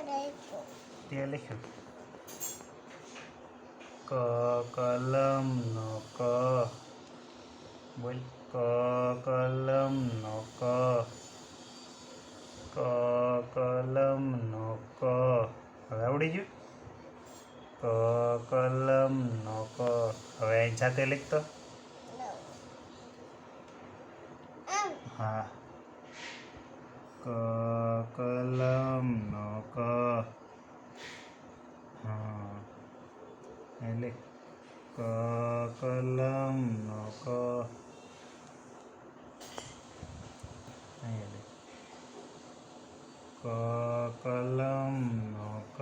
તે લખ્યું ક કલમ નો ક બોલ ક કલમ નો ક ક કલમ નો ક હવે આવડી ગયું ક કલમ નો ક હવે અહીં જાતે લખતો હા ક કલમ નો ક. હા. એટલે ક, કલમ નો ક. અહીં લે. ક, કલમ નો ક.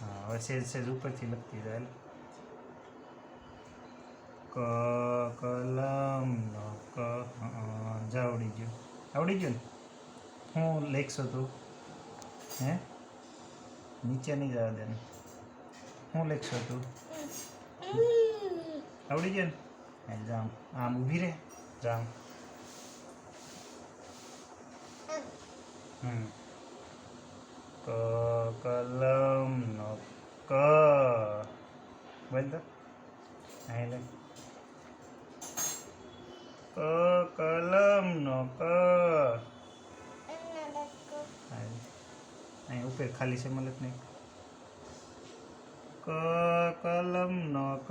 હા, હવે સેજ સેજ ઉપરથી લખતી જાય ક, કલમ નો ક. જાવડી ગયું. આવડી ગયું ને? હું લખશો તું હે? નીચે નહીં જવા દે હું લખશો તું આવડી ગયું ને? જામ આમ ઊભી રહે જામ હમ. ક કલમ નો ક. બોલ તો અહીં લે ક કલમ નો ક. અહીં ઉપર ખાલી છે મલક નહીં. ક, કલમ ન ક,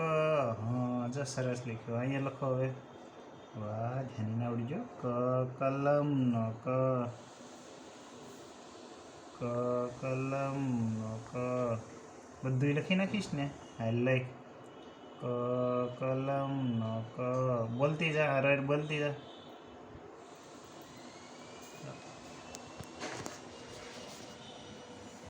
હા સરસ લખ્યું. અહીંયા લખો હવે. વાહ ધ્યાન આવડી જો ક, કલમ ન ક. ક, કલમ ન ક. બધું લખી નાખીશ ને? આઈ લખ ક, કલમ ન ક. બોલતી જા હર બોલતી જા.